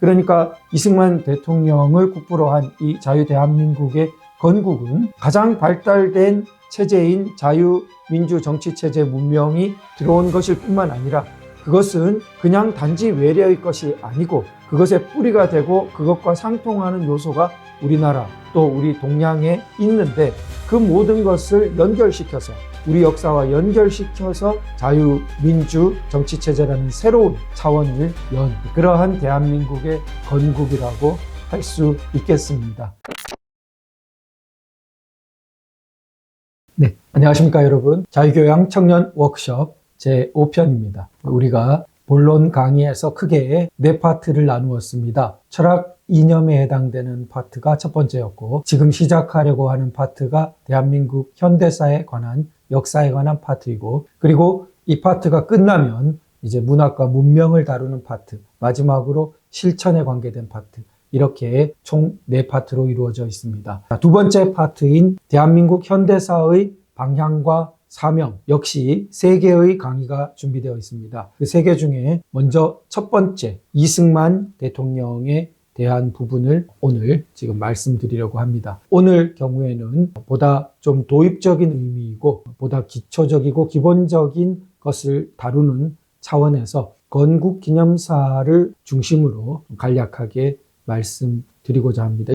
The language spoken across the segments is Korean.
그러니까 이승만 대통령을 국부로 한 이 자유 대한민국의 건국은 가장 발달된 체제인 자유민주 정치 체제 문명이 들어온 것일 뿐만 아니라 그것은 그냥 단지 외래의 것이 아니고 그것의 뿌리가 되고 그것과 상통하는 요소가 우리나라 또 우리 동양에 있는데 그 모든 것을 연결시켜서 우리 역사와 연결시켜서 자유민주 정치체제라는 새로운 차원을 연 그러한 대한민국의 건국이라고 할 수 있겠습니다. 네, 안녕하십니까 여러분. 자유교양 청년 워크숍 제5편입니다. 우리가 본론 강의에서 크게 네 파트를 나누었습니다. 철학 이념에 해당되는 파트가 첫 번째였고 지금 시작하려고 하는 파트가 대한민국 현대사에 관한 역사에 관한 파트이고 그리고 이 파트가 끝나면 이제 문학과 문명을 다루는 파트 마지막으로 실천에 관계된 파트 이렇게 총 네 파트로 이루어져 있습니다. 두 번째 파트인 대한민국 현대사의 방향과 사명 역시 세 개의 강의가 준비되어 있습니다. 그 세 개 중에 먼저 첫 번째 이승만 대통령에 대한 부분을 오늘 지금 말씀드리려고 합니다. 오늘 경우에는 보다 좀 도입적인 의미이고 보다 기초적이고 기본적인 것을 다루는 차원에서 건국 기념사를 중심으로 간략하게 말씀드리고자 합니다.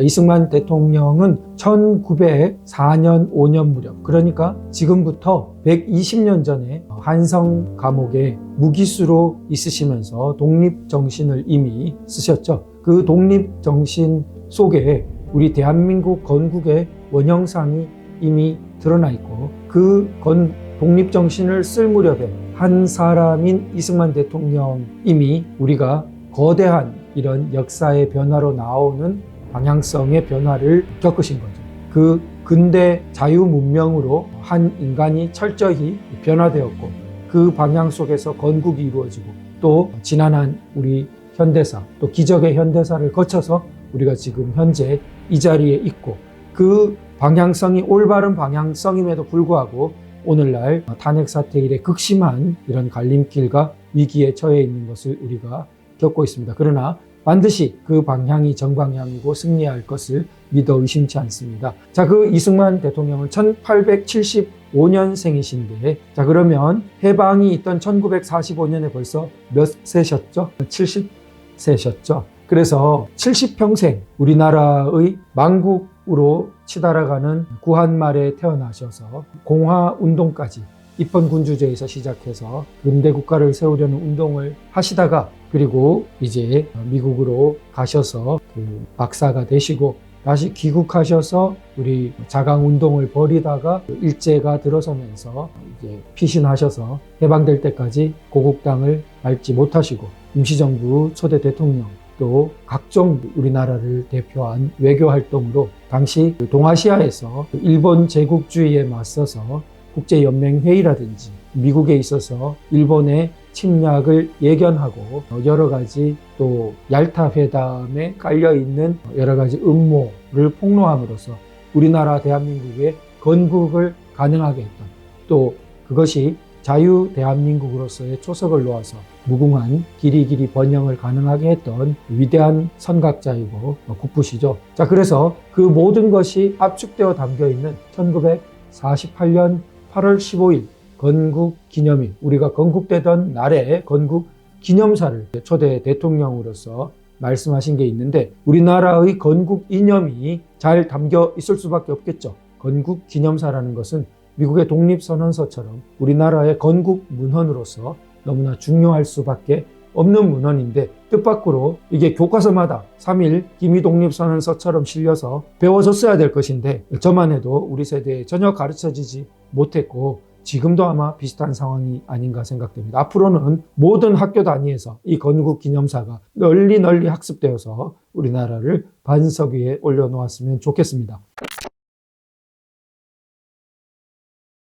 이승만 대통령은 1904년 5년 무렵 그러니까 지금부터 120년 전에 한성 감옥에 무기수로 있으시면서 독립 정신을 이미 쓰셨죠. 그 독립 정신 속에 우리 대한민국 건국의 원형상이 이미 드러나 있고 그 건, 독립 정신을 쓸 무렵에 한 사람인 이승만 대통령 이미 우리가 거대한 이런 역사의 변화로 나오는 방향성의 변화를 겪으신 거죠. 그 근대 자유 문명으로 한 인간이 철저히 변화되었고 그 방향 속에서 건국이 이루어지고 또 지난한 우리 현대사 또 기적의 현대사를 거쳐서 우리가 지금 현재 이 자리에 있고 그 방향성이 올바른 방향성임에도 불구하고 오늘날 탄핵 사태 이래 극심한 이런 갈림길과 위기에 처해 있는 것을 우리가 겪고 있습니다. 그러나 반드시 그 방향이 정방향이고 승리할 것을 믿어 의심치 않습니다. 자, 그 이승만 대통령은 1875년생이신데, 자, 그러면 해방이 있던 1945년에 벌써 몇 세셨죠? 70세셨죠? 그래서 70평생 우리나라의 망국으로 치달아가는 구한말에 태어나셔서 공화운동까지 입헌군주제에서 시작해서 근대 국가를 세우려는 운동을 하시다가 그리고 이제 미국으로 가셔서 그 박사가 되시고 다시 귀국하셔서 우리 자강 운동을 벌이다가 일제가 들어서면서 이제 피신하셔서 해방될 때까지 고국 땅을 밟지 못하시고 임시정부 초대 대통령 또 각종 우리나라를 대표한 외교 활동으로 당시 동아시아에서 일본 제국주의에 맞서서 국제연맹회의라든지 미국에 있어서 일본의 침략을 예견하고 여러 가지 또 얄타 회담에 깔려 있는 여러 가지 음모를 폭로함으로써 우리나라 대한민국의 건국을 가능하게 했던 또 그것이 자유 대한민국으로서의 초석을 놓아서 무궁한 길이 길이 번영을 가능하게 했던 위대한 선각자이고 국부시죠. 자, 그래서 그 모든 것이 압축되어 담겨 있는 1948년 8월 15일 건국 기념일, 우리가 건국되던 날에 건국 기념사를 초대 대통령으로서 말씀하신 게 있는데 우리나라의 건국 이념이 잘 담겨 있을 수밖에 없겠죠. 건국 기념사라는 것은 미국의 독립선언서처럼 우리나라의 건국 문헌으로서 너무나 중요할 수밖에 없는 문헌인데 뜻밖으로 이게 교과서마다 3일 기미독립선언서처럼 실려서 배워졌어야 될 것인데 저만 해도 우리 세대에 전혀 가르쳐지지 못했고 지금도 아마 비슷한 상황이 아닌가 생각됩니다. 앞으로는 모든 학교 단위에서 이 건국 기념사가 널리 널리 학습되어서 우리나라를 반석 위에 올려놓았으면 좋겠습니다.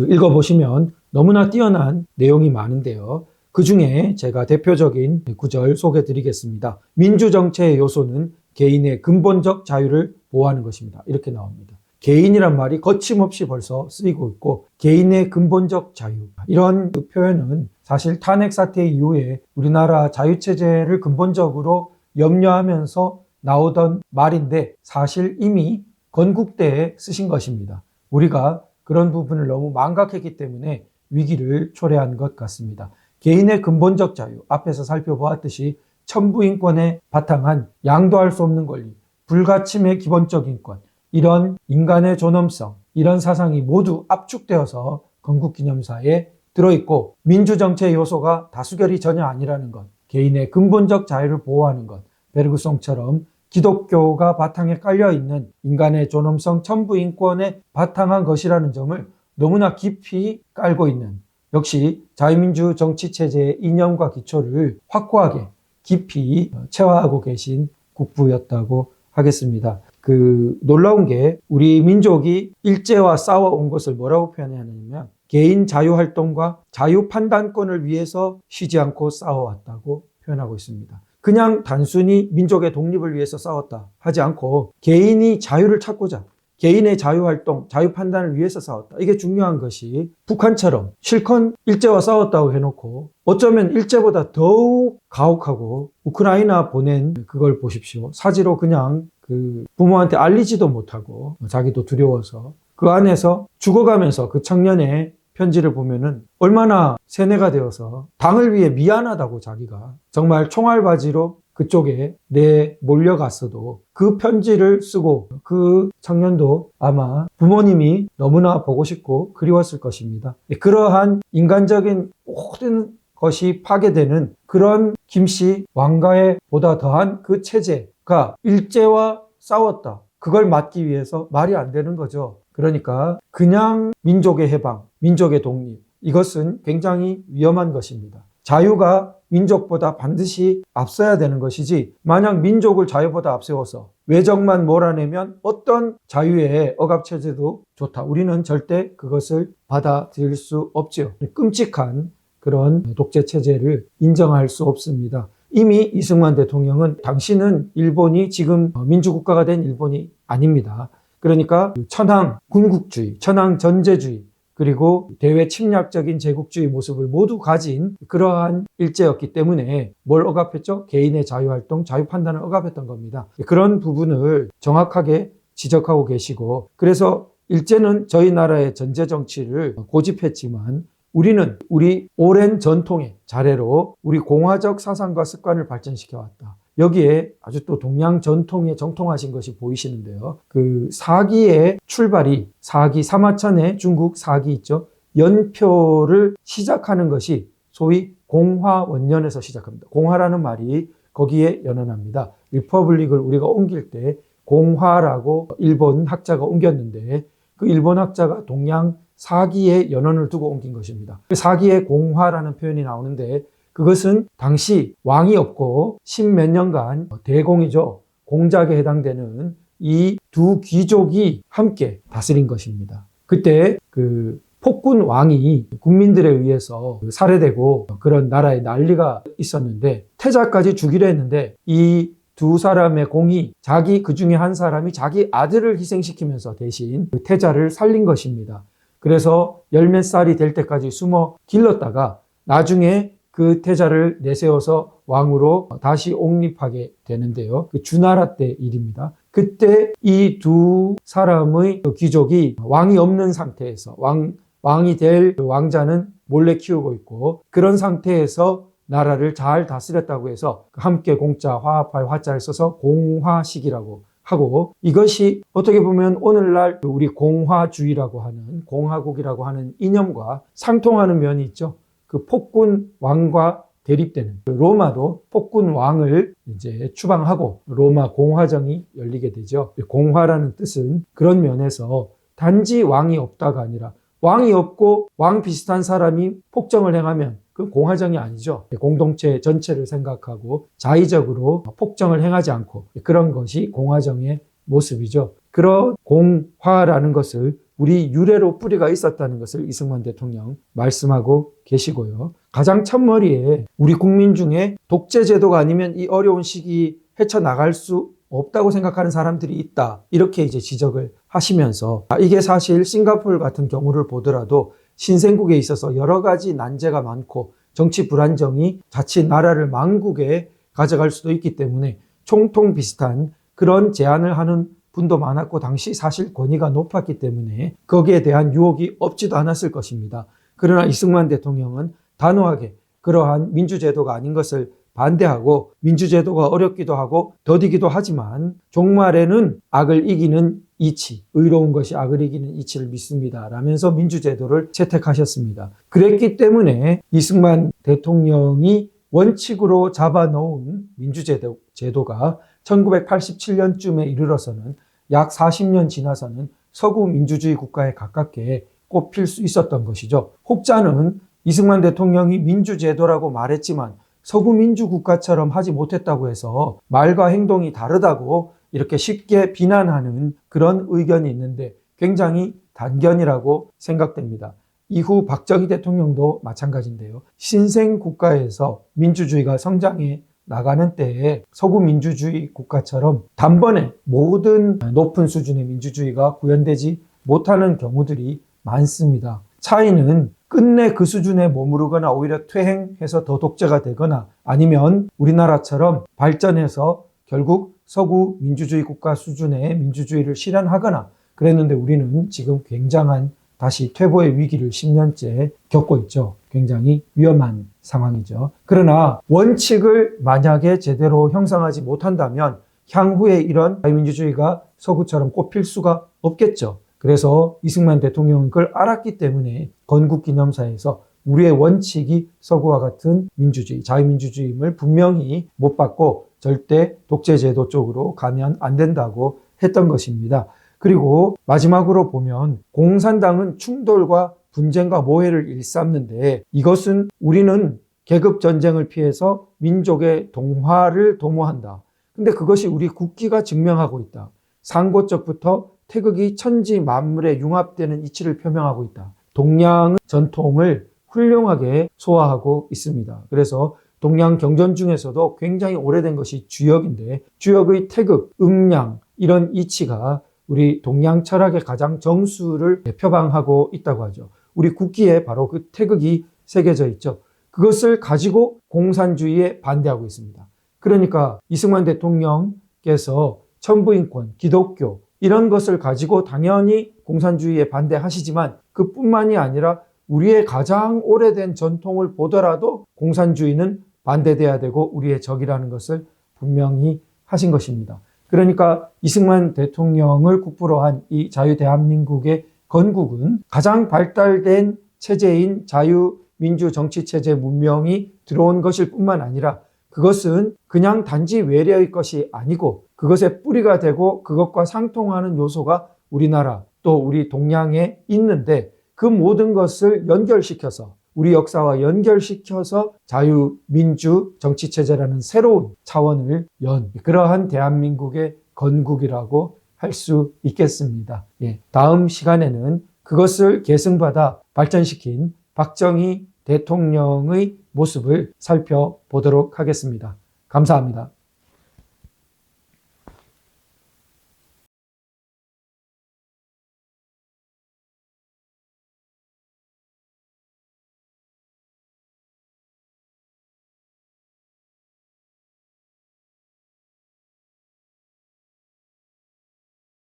읽어보시면 너무나 뛰어난 내용이 많은데요. 그 중에 제가 대표적인 구절 소개 드리겠습니다. 민주정체의 요소는 개인의 근본적 자유를 보호하는 것입니다. 이렇게 나옵니다. 개인이란 말이 거침없이 벌써 쓰이고 있고 개인의 근본적 자유 이런 그 표현은 사실 탄핵 사태 이후에 우리나라 자유 체제를 근본적으로 염려하면서 나오던 말인데 사실 이미 건국대에 쓰신 것입니다. 우리가 그런 부분을 너무 망각했기 때문에 위기를 초래한 것 같습니다. 개인의 근본적 자유, 앞에서 살펴보았듯이 천부인권에 바탕한 양도할 수 없는 권리, 불가침의 기본적 인권, 이런 인간의 존엄성, 이런 사상이 모두 압축되어서 건국기념사에 들어있고 민주정체의 요소가 다수결이 전혀 아니라는 것, 개인의 근본적 자유를 보호하는 것, 베르그송처럼 기독교가 바탕에 깔려 있는 인간의 존엄성, 천부 인권에 바탕한 것이라는 점을 너무나 깊이 깔고 있는 역시 자유민주 정치 체제의 이념과 기초를 확고하게 깊이 체화하고 계신 국부였다고 하겠습니다. 그 놀라운 게 우리 민족이 일제와 싸워온 것을 뭐라고 표현하냐면 개인 자유활동과 자유판단권을 위해서 쉬지 않고 싸워왔다고 표현하고 있습니다. 그냥 단순히 민족의 독립을 위해서 싸웠다 하지 않고 개인이 자유를 찾고자 개인의 자유활동, 자유판단을 위해서 싸웠다. 이게 중요한 것이 북한처럼 실컷 일제와 싸웠다고 해놓고 어쩌면 일제보다 더욱 가혹하고 우크라이나 보낸 그걸 보십시오. 사지로 그냥 그 부모한테 알리지도 못하고 자기도 두려워서 그 안에서 죽어가면서 그 청년의 편지를 보면은 얼마나 세뇌가 되어서 당을 위해 미안하다고 자기가 정말 총알 바지로 그쪽에 내 몰려갔어도 그 편지를 쓰고 그 청년도 아마 부모님이 너무나 보고 싶고 그리웠을 것입니다. 그러한 인간적인 모든 것이 파괴되는 그런 김씨 왕가의 보다 더한 그 체제가 일제와 싸웠다. 그걸 막기 위해서 말이 안 되는 거죠. 그러니까 그냥 민족의 해방, 민족의 독립 이것은 굉장히 위험한 것입니다. 자유가 민족보다 반드시 앞서야 되는 것이지 만약 민족을 자유보다 앞세워서 외적만 몰아내면 어떤 자유의 억압체제도 좋다. 우리는 절대 그것을 받아들일 수 없지요. 끔찍한 그런 독재체제를 인정할 수 없습니다. 이미 이승만 대통령은 당신은 일본이 지금 민주국가가 된 일본이 아닙니다. 그러니까 천황 군국주의, 천황 전제주의, 그리고 대외 침략적인 제국주의 모습을 모두 가진 그러한 일제였기 때문에 뭘 억압했죠? 개인의 자유활동, 자유판단을 억압했던 겁니다. 그런 부분을 정확하게 지적하고 계시고 그래서 일제는 저희 나라의 전제 정치를 고집했지만 우리는 우리 오랜 전통의 자례로 우리 공화적 사상과 습관을 발전시켜 왔다. 여기에 아주 또 동양 전통에 정통하신 것이 보이시는데요. 그 사기의 출발이 사기 사마천의 중국 사기 있죠. 연표를 시작하는 것이 소위 공화 원년에서 시작합니다. 공화라는 말이 거기에 연연합니다. 리퍼블릭을 우리가 옮길 때 공화라고 일본 학자가 옮겼는데 그 일본 학자가 동양 사기의 연원을 두고 옮긴 것입니다. 그 사기의 공화라는 표현이 나오는데 그것은 당시 왕이 없고 십몇 년간 대공이죠. 공작에 해당되는 이 두 귀족이 함께 다스린 것입니다. 그때 그 폭군 왕이 국민들에 의해서 살해되고 그런 나라에 난리가 있었는데 태자까지 죽이려 했는데 이 두 사람의 공이 자기 그 중에 한 사람이 자기 아들을 희생시키면서 대신 그 태자를 살린 것입니다. 그래서 열 몇 살이 될 때까지 숨어 길렀다가 나중에 그 태자를 내세워서 왕으로 다시 옹립하게 되는데요. 그 주나라 때 일입니다. 그때 이 두 사람의 그 귀족이 왕이 없는 상태에서 왕, 왕이 될그 왕자는 몰래 키우고 있고 그런 상태에서 나라를 잘 다스렸다고 해서 함께 공자 화합할 화자를 써서 공화식이라고 하고 이것이 어떻게 보면 오늘날 우리 공화주의라고 하는 공화국이라고 하는 이념과 상통하는 면이 있죠. 그 폭군 왕과 대립되는 그 로마도 폭군 왕을 이제 추방하고 로마 공화정이 열리게 되죠. 공화라는 뜻은 그런 면에서 단지 왕이 없다가 아니라 왕이 없고 왕 비슷한 사람이 폭정을 행하면 그 공화정이 아니죠. 공동체 전체를 생각하고 자의적으로 폭정을 행하지 않고 그런 것이 공화정의 모습이죠. 그런 공화라는 것을 우리 유래로 뿌리가 있었다는 것을 이승만 대통령 말씀하고 계시고요. 가장 첫머리에 우리 국민 중에 독재 제도가 아니면 이 어려운 시기 헤쳐나갈 수 없다고 생각하는 사람들이 있다. 이렇게 이제 지적을 하시면서 아, 이게 사실 싱가포르 같은 경우를 보더라도 신생국에 있어서 여러 가지 난제가 많고 정치 불안정이 자칫 나라를 망국에 가져갈 수도 있기 때문에 총통 비슷한 그런 제안을 하는 분도 많았고 당시 사실 권위가 높았기 때문에 거기에 대한 유혹이 없지도 않았을 것입니다. 그러나 이승만 대통령은 단호하게 그러한 민주제도가 아닌 것을 반대하고 민주제도가 어렵기도 하고 더디기도 하지만 종말에는 악을 이기는 이치, 의로운 것이 악을 이기는 이치를 믿습니다. 라면서 민주제도를 채택하셨습니다. 그랬기 때문에 이승만 대통령이 원칙으로 잡아 놓은 민주제도, 제도가 1987년쯤에 이르러서는 약 40년 지나서는 서구 민주주의 국가에 가깝게 꼽힐 수 있었던 것이죠. 혹자는 이승만 대통령이 민주제도라고 말했지만 서구 민주국가처럼 하지 못했다고 해서 말과 행동이 다르다고 이렇게 쉽게 비난하는 그런 의견이 있는데 굉장히 단견이라고 생각됩니다. 이후 박정희 대통령도 마찬가지인데요. 신생 국가에서 민주주의가 성장해 나가는 때에 서구 민주주의 국가처럼 단번에 모든 높은 수준의 민주주의가 구현되지 못하는 경우들이 많습니다. 차이는 끝내 그 수준에 머무르거나 오히려 퇴행해서 더 독재가 되거나 아니면 우리나라처럼 발전해서 결국 서구 민주주의 국가 수준의 민주주의를 실현하거나 그랬는데 우리는 지금 굉장한 다시 퇴보의 위기를 10년째 겪고 있죠. 굉장히 위험한 상황이죠. 그러나 원칙을 만약에 제대로 형성하지 못한다면 향후에 이런 자유민주주의가 서구처럼 꼽힐 수가 없겠죠. 그래서 이승만 대통령은 그걸 알았기 때문에 건국기념사에서 우리의 원칙이 서구와 같은 민주주의, 자유민주주의임을 분명히 못 받고 절대 독재제도 쪽으로 가면 안 된다고 했던 것입니다. 그리고 마지막으로 보면 공산당은 충돌과 분쟁과 모해를 일삼는데 이것은 우리는 계급 전쟁을 피해서 민족의 동화를 도모한다. 근데 그것이 우리 국기가 증명하고 있다. 상고적부터 태극이 천지 만물에 융합되는 이치를 표명하고 있다. 동양의 전통을 훌륭하게 소화하고 있습니다. 그래서 동양 경전 중에서도 굉장히 오래된 것이 주역인데 주역의 태극, 음양 이런 이치가 우리 동양 철학의 가장 정수를 표방하고 있다고 하죠. 우리 국기에 바로 그 태극이 새겨져 있죠. 그것을 가지고 공산주의에 반대하고 있습니다. 그러니까 이승만 대통령께서 천부인권, 기독교 이런 것을 가지고 당연히 공산주의에 반대하시지만 그뿐만이 아니라 우리의 가장 오래된 전통을 보더라도 공산주의는 반대돼야 되고 우리의 적이라는 것을 분명히 하신 것입니다. 그러니까 이승만 대통령을 국부로 한 이 자유 대한민국의 건국은 가장 발달된 체제인 자유 민주 정치 체제 문명이 들어온 것일 뿐만 아니라 그것은 그냥 단지 외래의 것이 아니고 그것의 뿌리가 되고 그것과 상통하는 요소가 우리나라 또 우리 동양에 있는데 그 모든 것을 연결시켜서 우리 역사와 연결시켜서 자유 민주 정치체제라는 새로운 차원을 연 그러한 대한민국의 건국이라고 할 수 있겠습니다. 예, 다음 시간에는 그것을 계승받아 발전시킨 박정희 대통령의 모습을 살펴보도록 하겠습니다. 감사합니다.